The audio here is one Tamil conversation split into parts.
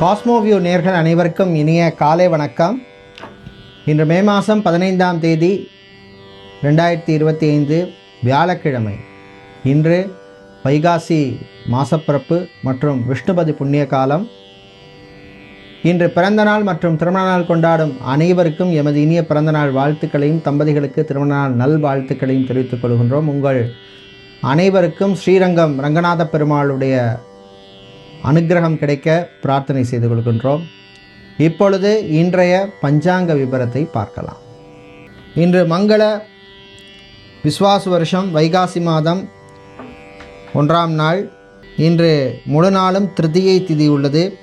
காஸ்மோவியூ நேர்கள் அனைவருக்கும் இனிய காலை வணக்கம். இன்று மே மாதம் பதினைந்தாம் தேதி ரெண்டாயிரத்தி இருபத்தி ஐந்து வியாழக்கிழமை. இன்று வைகாசி மாசப்பிறப்பு மற்றும் விஷ்ணுபதி புண்ணிய காலம். இன்று பிறந்தநாள் மற்றும் திருமண நாள் கொண்டாடும் அனைவருக்கும் எமது இனிய பிறந்தநாள் வாழ்த்துக்களையும் தம்பதிகளுக்கு திருமண நாள் நல் வாழ்த்துக்களையும் தெரிவித்துக் கொள்கின்றோம். உங்கள் அனைவருக்கும் ஸ்ரீரங்கம் ரங்கநாத பெருமாளுடைய அனுக்கிரகம் கிடைக்க பிரார்த்தனை செய்து கொள்கின்றோம். இப்பொழுது இன்றைய பஞ்சாங்க விபரத்தை பார்க்கலாம். இன்று மங்கள விஸ்வாசு வருஷம் வைகாசி மாதம் ஒன்றாம் நாள். இன்று முழு நாளும் திருதியை திதி உள்ளது.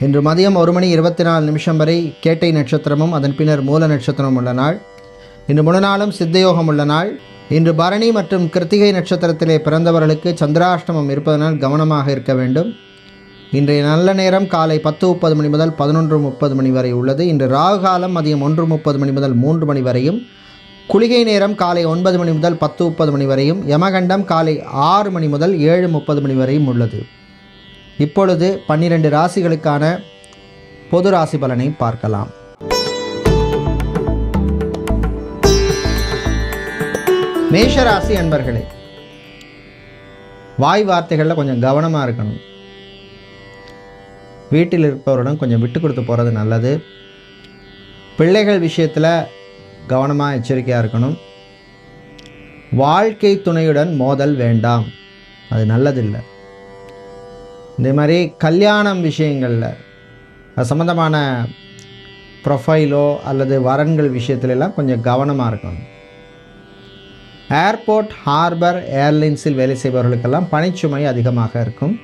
இன்று மதியம் ஒரு மணி இருபத்தி நாலு நிமிஷம் வரை கேட்டை நட்சத்திரமும் அதன் பின்னர் மூல நட்சத்திரமும் உள்ள நாள். இன்று முழு நாளும் சித்தயோகம் உள்ள நாள். இன்று பரணி மற்றும் கிருத்திகை நட்சத்திரத்திலே பிறந்தவர்களுக்கு சந்திராஷ்டமம் இருப்பதனால் கவனமாக இருக்க வேண்டும். இன்றைய நல்ல நேரம் காலை பத்து முப்பது மணி முதல் பதினொன்று முப்பது மணி வரை உள்ளது. இன்று ராகு காலம் மதியம் ஒன்று முப்பது மணி முதல் மூன்று மணி வரையும். குளிகை நேரம் காலை ஒன்பது மணி முதல் பத்து முப்பது மணி வரையும். யமகண்டம் காலை ஆறு மணி முதல் ஏழு முப்பது மணி வரையும் உள்ளது. இப்பொழுது பன்னிரண்டு ராசிகளுக்கான பொது ராசி பலனை பார்க்கலாம். மேஷராசி அன்பர்களே வாய் வார்த்தைகளில் கொஞ்சம் கவனமாக இருக்கணும். வீட்டில் இருப்பவருடன் கொஞ்சம் விட்டு கொடுத்து போகிறது நல்லது. பிள்ளைகள் விஷயத்தில் கவனமாக எச்சரிக்கையாக இருக்கணும். வாழ்க்கை துணையுடன் மோதல் வேண்டாம். அது நல்லதில்லை. இந்த மாதிரி கல்யாணம் விஷயங்களில் அது சம்மந்தமான ப்ரொஃபைலோ அல்லது வரன்கள் விஷயத்துல எல்லாம் கொஞ்சம் கவனமாக இருக்கணும். ஏர்போர்ட் ஹார்பர் ஏர்லைன்ஸில் வேலை செய்பவர்களுக்கெல்லாம் பணிச்சுமை அதிகமாக இருக்கும்.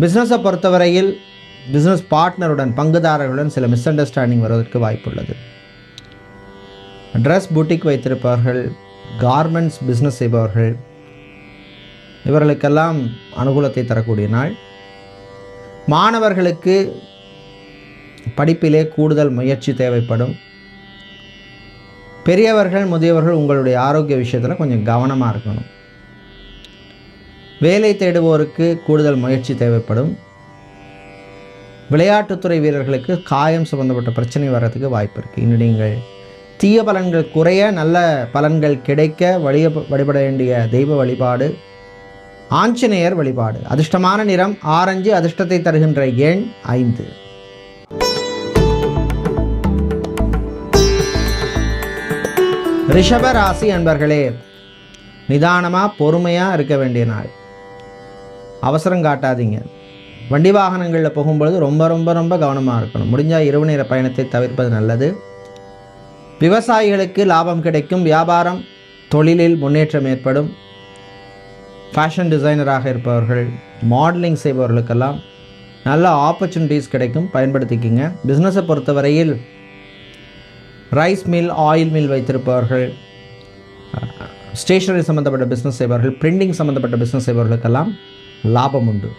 பிஸ்னஸை பொறுத்தவரையில் பிஸ்னஸ் பார்ட்னருடன் பங்குதாரர்களுடன் சில மிஸ் அண்டர்ஸ்டாண்டிங் வருவதற்கு வாய்ப்புள்ளது. ட்ரெஸ் பூட்டிக் வைத்திருப்பவர்கள் கார்மெண்ட்ஸ் பிஸ்னஸ் செய்பவர்கள் இவர்களுக்கெல்லாம் அனுகூலத்தை தரக்கூடிய நாள். மாணவர்களுக்கு படிப்பிலே கூடுதல் முயற்சி தேவைப்படும். பெரியவர்கள் முதியவர்கள் உங்களுடைய ஆரோக்கிய விஷயத்தில் கொஞ்சம் கவனமாக இருக்கணும். வேலை தேடுவோருக்கு கூடுதல் முயற்சி தேவைப்படும். விளையாட்டுத்துறை வீரர்களுக்கு காயம் சம்பந்தப்பட்ட பிரச்சனை வர்றதுக்கு வாய்ப்பு இருக்குது இன்னும் நீங்கள் தீய பலன்கள் குறைய நல்ல பலன்கள் கிடைக்க வழிய வழிபட வேண்டிய தெய்வ வழிபாடு ஆஞ்சநேயர் வழிபாடு. அதிர்ஷ்டமான நிறம் ஆரஞ்சு அதிர்ஷ்டத்தை தருகின்ற எண் ஐந்து. ரிஷப ராசி அன்பர்களே நிதானமாக பொறுமையாக இருக்க வேண்டிய நாள். அவசரம் காட்டாதீங்க. வண்டி வாகனங்களில் போகும்பொழுது ரொம்ப ரொம்ப ரொம்ப கவனமாக இருக்கணும். முடிஞ்சால் இரவு நேர பயணத்தை தவிர்ப்பது நல்லது. விவசாயிகளுக்கு லாபம் கிடைக்கும். வியாபாரம் தொழிலில் முன்னேற்றம் ஏற்படும். ஃபேஷன் டிசைனராக இருப்பவர்கள் மாடலிங் செய்பவர்களுக்கெல்லாம் நல்ல ஆப்பர்ச்சுனிட்டிஸ் கிடைக்கும். பயன்படுத்திக்கிங்க. பிஸ்னஸை பொறுத்தவரையில் ரைஸ் மில் ஆயில் மில் வைத்திருப்பவர்கள் ஸ்டேஷனரி சம்மந்தப்பட்ட பிஸ்னஸ் செய்பவர்கள் பிரிண்டிங் சம்மந்தப்பட்ட பிஸ்னஸ் செய்பவர்களுக்கெல்லாம் லாபம் உண்டு.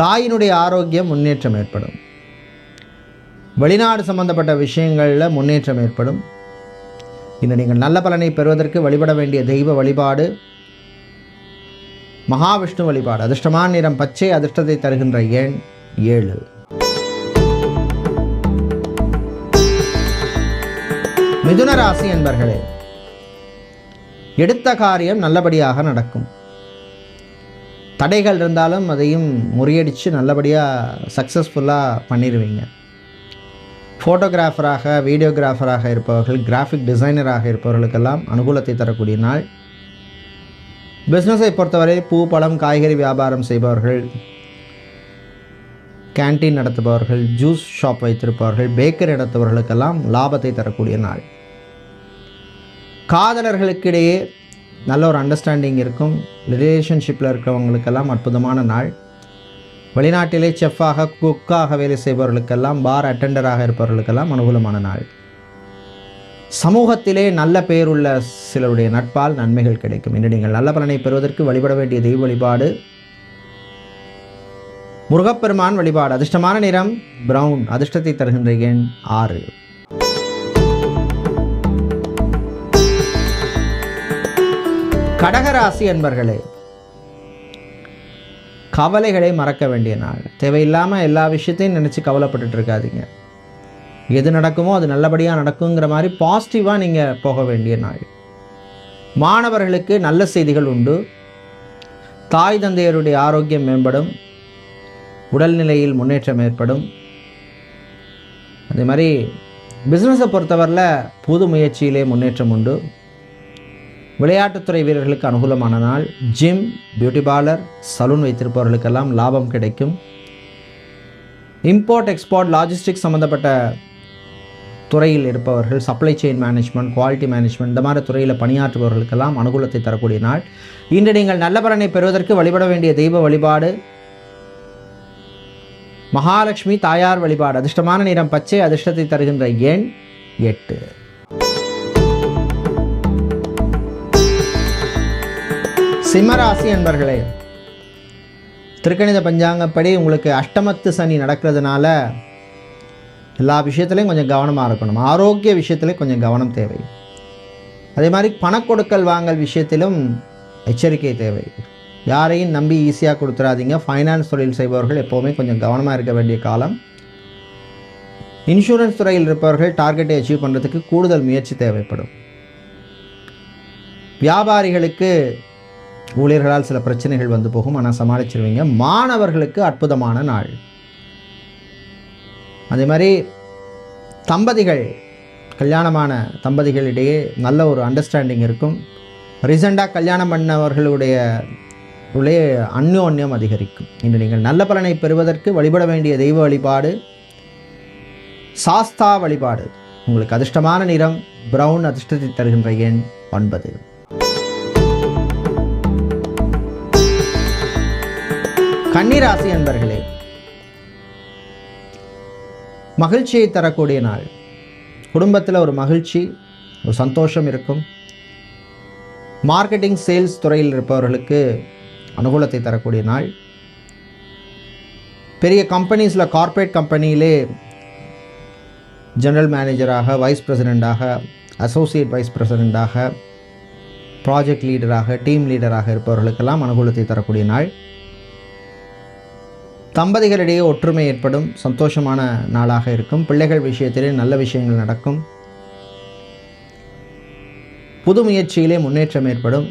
தாயினுடைய ஆரோக்கியம் முன்னேற்றம் ஏற்படும். வெளிநாடு சம்பந்தப்பட்ட விஷயங்களில் முன்னேற்றம் ஏற்படும். இன்று நீங்கள் நல்ல பலனை பெறுவதற்கு வழிபட வேண்டிய தெய்வ வழிபாடு மகாவிஷ்ணு வழிபாடு அதிர்ஷ்டமான நிறம் பச்சை அதிர்ஷ்டத்தை தருகின்ற எண் ஏழு. மிதுன ராசி என்பர்களே எடுத்த காரியம் நல்லபடியாக நடக்கும். தடைகள் இருந்தாலும் அதையும் முறியடித்து நல்லபடியாக சக்ஸஸ்ஃபுல்லாக பண்ணிடுவீங்க ஃபோட்டோகிராஃபராக வீடியோகிராஃபராக இருப்பவர்கள் கிராஃபிக் டிசைனராக இருப்பவர்களுக்கெல்லாம் அனுகூலத்தை தரக்கூடிய நாள். பிஸ்னஸை பொறுத்தவரை பூ பழம் காய்கறி வியாபாரம் செய்பவர்கள் கேன்டீன் நடத்துபவர்கள் ஜூஸ் ஷாப் வைத்திருப்பவர்கள் பேக்கரி நடத்துபவர்களுக்கெல்லாம் லாபத்தை தரக்கூடிய நாள். காதலர்களுக்கிடையே நல்ல ஒரு அண்டர்ஸ்டாண்டிங் இருக்கும். ரிலேஷன்ஷிப்பில் இருக்கிறவங்களுக்கெல்லாம் அற்புதமான நாள். வெளிநாட்டிலே செஃப்பாக குக்காக வேலை செய்பவர்களுக்கெல்லாம் பார் அட்டெண்டராக இருப்பவர்களுக்கெல்லாம் அனுகூலமான நாள். சமூகத்திலே நல்ல பெயருள்ள சிலருடைய நட்பால் நன்மைகள் கிடைக்கும். இன்று நீங்கள் நல்ல பலனை பெறுவதற்கு வழிபட வேண்டிய தெய்வ வழிபாடு. முருகப்பெருமான் வழிபாடு. அதிர்ஷ்டமான நிறம் பிரவுன் அதிர்ஷ்டத்தை தருகின்ற எண் ஆறு. கடகராசி என்பர்களே கவலைகளை மறக்க வேண்டிய நாள். தேவையில்லாமல் எல்லா விஷயத்தையும் நினச்சி கவலைப்பட்டுட்டு இருக்காதீங்க. எது நடக்குமோ அது நல்லபடியாக நடக்குங்கிற மாதிரி பாசிட்டிவாக நீங்கள் போக வேண்டிய நாள். மாணவர்களுக்கு நல்ல செய்திகள் உண்டு. தாய் தந்தையருடைய ஆரோக்கியம் மேம்படும். உடல்நிலையில் முன்னேற்றம் ஏற்படும். அதே மாதிரி பிஸ்னஸை பொறுத்தவரையில் புது முயற்சியிலே முன்னேற்றம் உண்டு. விளையாட்டுத்துறை வீரர்களுக்கு அனுகூலமான நாள். ஜிம் பியூட்டி பார்லர் சலூன் வைத்திருப்பவர்களுக்கெல்லாம் லாபம் கிடைக்கும். இம்போர்ட் எக்ஸ்போர்ட் லாஜிஸ்டிக்ஸ் சம்மந்தப்பட்ட துறையில் இருப்பவர்கள் supply chain management quality management இந்த மாதிரி துறையில் பணியாற்றுபவர்களுக்கெல்லாம் அனுகூலத்தை தரக்கூடிய நாள். இன்று நீங்கள் நல்ல பலனை பெறுவதற்கு வழிபட வேண்டிய தெய்வ வழிபாடு. மகாலட்சுமி தாயார் வழிபாடு. அதிர்ஷ்டமான நிறம் பச்சை அதிர்ஷ்டத்தை தருகின்ற எண் எட்டு. சிம்மராசி அன்பர்களே திருக்கணித பஞ்சாங்கப்படி உங்களுக்கு அஷ்டமத்து சனி நடக்கிறதுனால எல்லா விஷயத்துலையும் கொஞ்சம் கவனமாக இருக்கணும். ஆரோக்கிய விஷயத்துலையும் கொஞ்சம் கவனம் தேவை. அதே மாதிரி பணக்கொடுக்கல் வாங்கல் விஷயத்திலும் எச்சரிக்கை தேவை. யாரையும் நம்பி ஈஸியாக கொடுத்துடாதீங்க ஃபைனான்ஸ் தொழில் செய்பவர்கள் எப்போவுமே கொஞ்சம் கவனமாக இருக்க வேண்டிய காலம். இன்சூரன்ஸ் துறையில் இருப்பவர்கள் டார்கெட்டை அச்சீவ் பண்ணுறதுக்கு கூடுதல் முயற்சி தேவைப்படும். வியாபாரிகளுக்கு ஊழியர்களால் சில பிரச்சனைகள் வந்து போகும். ஆனால் சமாளிச்சிருவீங்க. மாணவர்களுக்கு அற்புதமான நாள். அதே மாதிரி தம்பதிகள் கல்யாணமான தம்பதிகளிடையே நல்ல ஒரு அண்டர்ஸ்டாண்டிங் இருக்கும். ரீசெண்டாக கல்யாணம் பண்ணவர்களுடைய உள்ளே அந்யோன்யம் அதிகரிக்கும். இன்று நீங்கள் நல்ல பலனை பெறுவதற்கு வழிபட வேண்டிய தெய்வ வழிபாடு சாஸ்தா வழிபாடு. உங்களுக்கு அதிர்ஷ்டமான நிறம் ப்ரௌன் அதிர்ஷ்டத்தை தருகின்ற எண் ஒன்பது. கன்னிராசி அன்பர்களே மகிழ்ச்சியை தரக்கூடிய நாள். குடும்பத்தில் ஒரு மகிழ்ச்சி ஒரு சந்தோஷம் இருக்கும். மார்க்கெட்டிங் சேல்ஸ் துறையில் இருப்பவர்களுக்கு அனுகூலத்தை தரக்கூடிய நாள். பெரிய கம்பெனிஸில் கார்ப்பரேட் கம்பெனியிலே ஜெனரல் மேனேஜராக வைஸ் பிரசிடெண்ட்டாக அசோசியேட் வைஸ் பிரசிடெண்ட்டாக ப்ராஜெக்ட் லீடராக டீம் லீடராக இருப்பவர்களுக்கெல்லாம் அனுகூலத்தை தரக்கூடிய நாள். தம்பதிகளிடையே ஒற்றுமை ஏற்படும் சந்தோஷமான நாளாக இருக்கும். பிள்ளைகள் விஷயத்திலே நல்ல விஷயங்கள் நடக்கும். புது முயற்சியிலே முன்னேற்றம் ஏற்படும்.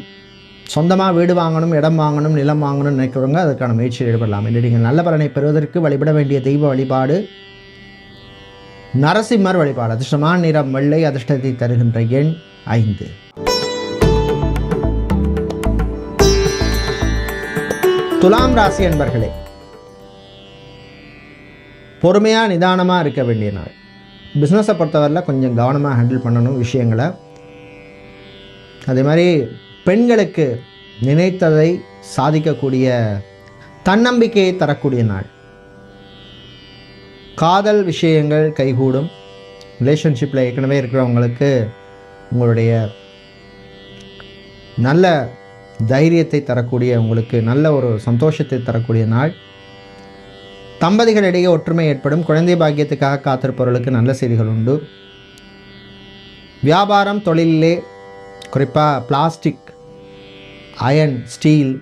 சொந்தமாக வீடு வாங்கணும் இடம் வாங்கணும் நிலம் வாங்கணும்னு நினைக்கிறவங்க அதற்கான முயற்சியில் ஈடுபடலாம். இல்லை நீங்கள் நல்ல பலனை பெறுவதற்கு வழிபட வேண்டிய தெய்வ வழிபாடு நரசிம்மர் வழிபாடு அதிர்ஷ்டமான நிறம் வெள்ளை அதிர்ஷ்டத்தை தருகின்ற எண் ஐந்து. துலாம் ராசி என்பர்களே பொறுமையாக நிதானமாக இருக்க வேண்டிய நாள். பிஸ்னஸை பொறுத்தவரையில் கொஞ்சம் கவனமாக ஹேண்டில் பண்ணணும் விஷயங்களை. அதே மாதிரி பெண்களுக்கு நினைத்ததை சாதிக்கக்கூடிய தன்னம்பிக்கையை தரக்கூடிய நாள். காதல் விஷயங்கள் கைகூடும். ரிலேஷன்ஷிப்பில் ஏற்கனவே இருக்கிறவங்களுக்கு உங்களுடைய நல்ல தைரியத்தை தரக்கூடிய உங்களுக்கு நல்ல ஒரு சந்தோஷத்தை தரக்கூடிய நாள். தம்பதிகளிடையே ஒற்றுமை ஏற்படும். குழந்தை பாக்கியத்துக்காக காத்திருப்பவர்களுக்கு நல்ல செய்திகள் உண்டு. வியாபாரம் தொழிலிலே குறிப்பாக பிளாஸ்டிக் அயன் ஸ்டீல்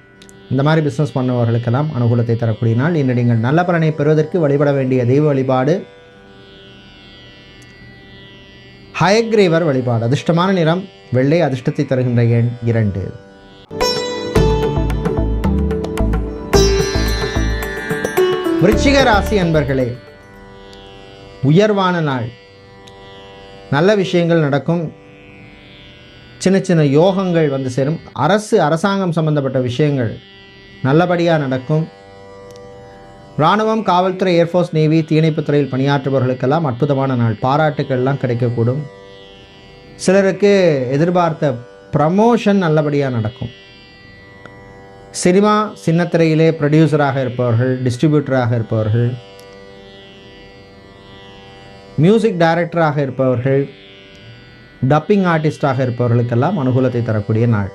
இந்த மாதிரி பிஸ்னஸ் பண்ணுபவர்களுக்கெல்லாம் அனுகூலத்தை தரக்கூடிய நாள் இன்று நீங்கள் நல்ல பலனை பெறுவதற்கு வழிபட வேண்டிய தெய்வ வழிபாடு ஹயக்ரீவர் வழிபாடு அதிர்ஷ்டமான நிறம் வெள்ளை அதிர்ஷ்டத்தை தருகின்ற எண் இரண்டு. விருச்சிக ராசி அன்பர்களே உயர்வான நாள். நல்ல விஷயங்கள் நடக்கும். சின்ன சின்ன யோகங்கள் வந்து சேரும். அரசு அரசாங்கம் சம்பந்தப்பட்ட விஷயங்கள் நல்லபடியாக நடக்கும். இராணுவம் காவல்துறை ஏர்ஃபோர்ஸ் நேவி தீயணைப்புத் துறையில் பணியாற்றுபவர்களுக்கெல்லாம் அற்புதமான நாள். பாராட்டுக்கள்லாம் கிடைக்கக்கூடும். சிலருக்கு எதிர்பார்த்த ப்ரமோஷன் நல்லபடியாக நடக்கும். சினிமா சின்னத்திரையிலே ப்ரொடியூசராக இருப்பவர்கள் டிஸ்ட்ரிபியூட்டராக இருப்பவர்கள் மியூசிக் டைரக்டராக இருப்பவர்கள் டப்பிங் ஆர்டிஸ்டாக இருப்பவர்களுக்கெல்லாம் அனுகூலத்தை தரக்கூடிய நாள்.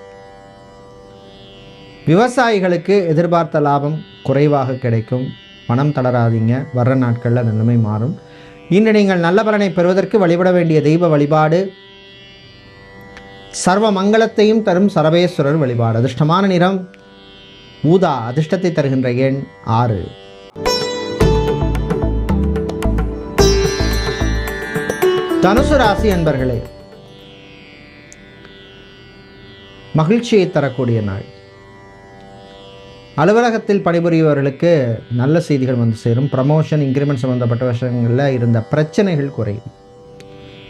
விவசாயிகளுக்கு எதிர்பார்த்த லாபம் குறைவாக கிடைக்கும். பணம் தளராதீங்க. வர்ற நாட்களில் அந்த நிலைமை மாறும். இன்று நீங்கள் நல்ல பலனை பெறுவதற்கு வழிபட வேண்டிய தெய்வ வழிபாடு சர்வ மங்களத்தையும் தரும் சரவேஸ்வரர் வழிபாடு. அதிர்ஷ்டமான நிறம் ஊதா அதிர்ஷ்டத்தை தருகின்ற எண் ஆறு. தனுசு ராசி அன்பர்களே மகிழ்ச்சியை தரக்கூடிய நாள். அலுவலகத்தில் பணிபுரியவர்களுக்கு நல்ல செய்திகள் வந்து சேரும். ப்ரமோஷன் இன்க்ரிமெண்ட் சம்மந்தப்பட்ட விஷயங்களில் இருந்த பிரச்சனைகள் குறையும்.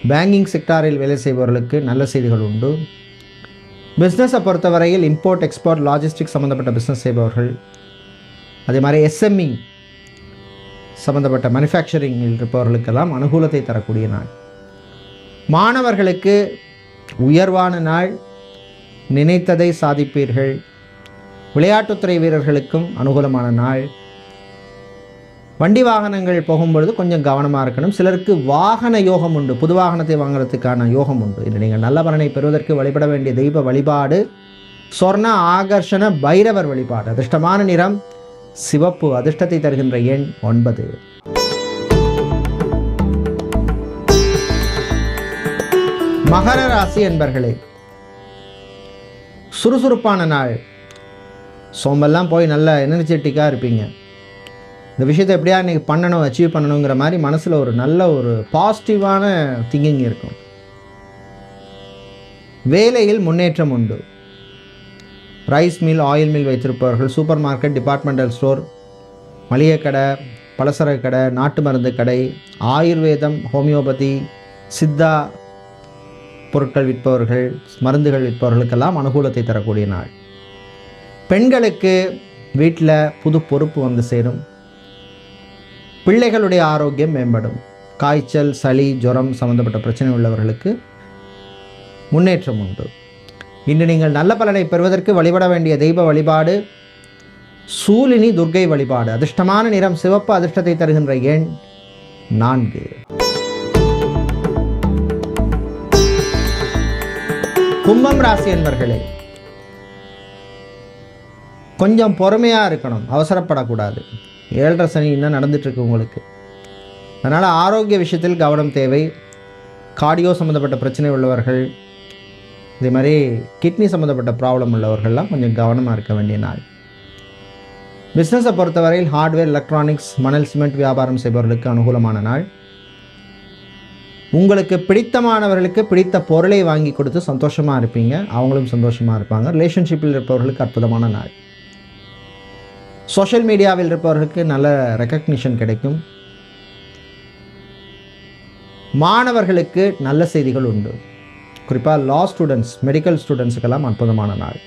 பேங்கிங் செக்டாரில் வேலை செய்பவர்களுக்கு நல்ல செய்திகள் உண்டு. பிஸ்னஸை பொறுத்தவரையில் இம்போர்ட் எக்ஸ்போர்ட் லாஜிஸ்டிக் சம்மந்தப்பட்ட பிஸ்னஸ் செய்பவர்கள். அதே மாதிரி எஸ்எம்இ சம்மந்தப்பட்ட மேனுஃபேக்சரிங்கில் இருப்பவர்களுக்கெல்லாம் அனுகூலத்தை தரக்கூடிய நாள். மாணவர்களுக்கு உயர்வான நாள். நினைத்ததை சாதிப்பீர்கள். விளையாட்டுத்துறை வீரர்களுக்கும் அனுகூலமான நாள். வண்டி வாகனங்கள் போகும்பொழுது கொஞ்சம் கவனமாக இருக்கணும். சிலருக்கு வாகன யோகம் உண்டு. புது வாகனத்தை வாங்குறதுக்கான யோகம் உண்டு. இது நீங்கள் நல்ல பலனை பெறுவதற்கு வழிபட வேண்டிய தெய்வ வழிபாடு சொர்ண ஆகர்ஷண பைரவர் வழிபாடு. அதிர்ஷ்டமான நிறம் சிவப்பு அதிர்ஷ்டத்தை தருகின்ற எண் ஒன்பது. மகர ராசி என்பர்களே சுறுசுறுப்பான நாள். சோம்பெல்லாம் போய் நல்லா எனர்ஜெட்டிக்காக இருப்பீங்க. இந்த விஷயத்தை எப்படியா இன்றைக்கி பண்ணணும் அச்சீவ் பண்ணணுங்கிற மாதிரி மனசில் ஒரு நல்ல ஒரு பாசிட்டிவான திங்கிங் இருக்கும். வேலையில் முன்னேற்றம் உண்டு. ரைஸ் மில் ஆயில் மில் வைத்திருப்பவர்கள் சூப்பர் மார்க்கெட் டிபார்ட்மெண்டல் ஸ்டோர் மளிகை கடை பலசரக் கடை நாட்டு மருந்து கடை ஆயுர்வேதம் ஹோமியோபதி சித்தா பொருட்கள் விற்பவர்கள் மருந்துகள் விற்பவர்களுக்கெல்லாம் அனுகூலத்தை தரக்கூடிய நாள். பெண்களுக்கு வீட்டில் புது பொறுப்பு வந்து சேரும். பிள்ளைகளுடைய ஆரோக்கியம் மேம்படும். காய்ச்சல் சளி ஜுரம் சம்பந்தப்பட்ட பிரச்சனை உள்ளவர்களுக்கு முன்னேற்றம் உண்டு. இன்று நீங்கள் நல்ல பலனை பெறுவதற்கு வழிபட வேண்டிய தெய்வ வழிபாடு சூலினி துர்கை வழிபாடு. அதிர்ஷ்டமான நிறம் சிவப்பு அதிர்ஷ்டத்தை தருகின்ற எண் நான்கு. கும்பம் ராசி என்பர்களே கொஞ்சம் பொறுமையாக இருக்கணும். அவசரப்படக்கூடாது. ஏழரை சனி இன்னும் நடந்துட்டுருக்கு உங்களுக்கு. அதனால் ஆரோக்கிய விஷயத்தில் கவனம் தேவை. கார்டியோ சம்மந்தப்பட்ட பிரச்சனை உள்ளவர்கள் இதே மாதிரி கிட்னி சம்மந்தப்பட்ட ப்ராப்ளம் உள்ளவர்கள்லாம் கொஞ்சம் கவனமாக இருக்க வேண்டிய நாள். பிஸ்னஸை பொறுத்தவரையில் ஹார்ட்வேர் எலக்ட்ரானிக்ஸ் மணல் சிமெண்ட் வியாபாரம் செய்பவர்களுக்கு அனுகூலமான நாள். உங்களுக்கு பிடித்தமானவர்களுக்கு பிடித்த பொருளை வாங்கி கொடுத்து சந்தோஷமாக இருப்பீங்க. அவங்களும் சந்தோஷமாக இருப்பாங்க. ரிலேஷன்ஷிப்பில் இருப்பவர்களுக்கு அற்புதமான நாள். சோஷியல் மீடியாவில் இருப்பவர்களுக்கு நல்ல ரெக்கக்னிஷன் கிடைக்கும். மாணவர்களுக்கு நல்ல செய்திகள் உண்டு. குறிப்பாக லா ஸ்டூடெண்ட்ஸ் மெடிக்கல் ஸ்டூடெண்ட்ஸுக்கெல்லாம் அற்புதமான நாள்.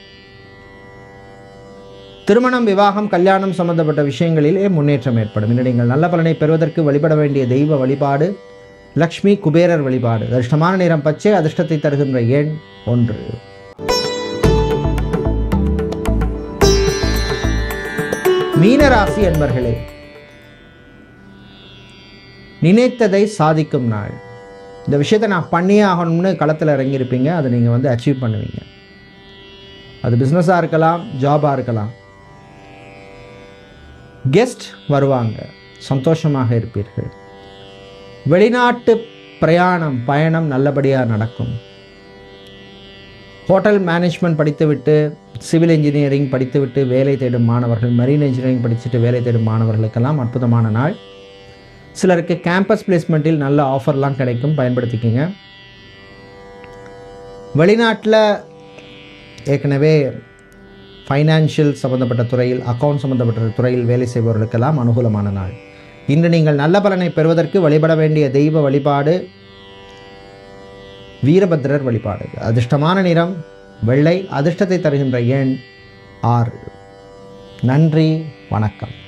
திருமணம் விவாகம் கல்யாணம் சம்பந்தப்பட்ட விஷயங்களிலே முன்னேற்றம் ஏற்படும். இன்று நீங்கள் நல்ல பலனை பெறுவதற்கு வழிபட வேண்டிய தெய்வ வழிபாடு லக்ஷ்மி குபேரர் வழிபாடு. அதிர்ஷ்டமான நிறம் பச்சை அதிர்ஷ்டத்தை தருகின்ற எண் ஒன்று. மீனராசி என்பர்களே நினைத்ததை சாதிக்கும் நாள். இந்த விஷயத்தை நான் பண்ணியே ஆகணும்னு களத்தில் இறங்கியிருப்பீங்க. அதை நீங்கள் வந்து அச்சீவ் பண்ணுவீங்க. அது பிஸ்னஸாக இருக்கலாம் ஜாபாக இருக்கலாம். கெஸ்ட் வருவாங்க. சந்தோஷமாக இருப்பீர்கள். வெளிநாட்டு பிரயாணம் பயணம் நல்லபடியாக நடக்கும். ஹோட்டல் மேனேஜ்மெண்ட் படித்துவிட்டு சிவில் இன்ஜினியரிங் படித்துவிட்டு வேலை தேடும் மாணவர்கள் மெரீன் இன்ஜினியரிங் படிச்சுட்டு வேலை தேடும் மாணவர்களுக்கெல்லாம் அற்புதமான நாள். சிலருக்கு கேம்பஸ் பிளேஸ்மெண்ட்டில் நல்ல ஆஃபர்லாம் கிடைக்கும் பயன்படுத்திக்கோங்க. வெளிநாட்டில் ஏற்கனவே ஃபைனான்ஷியல் சம்மந்தப்பட்ட துறையில் அக்கௌண்ட் சம்மந்தப்பட்ட துறையில் வேலை செய்பவர்களுக்கெல்லாம் அனுகூலமான நாள். இன்று நீங்கள் நல்ல பலனை பெறுவதற்கு வழிபட வேண்டிய தெய்வ வழிபாடு வீரபத்ரர் வழிபாடு. அதிர்ஷ்டமான நிறம் வெள்ளை அதிர்ஷ்டத்தை தருகின்ற எண் ஆறு. நன்றி வணக்கம்.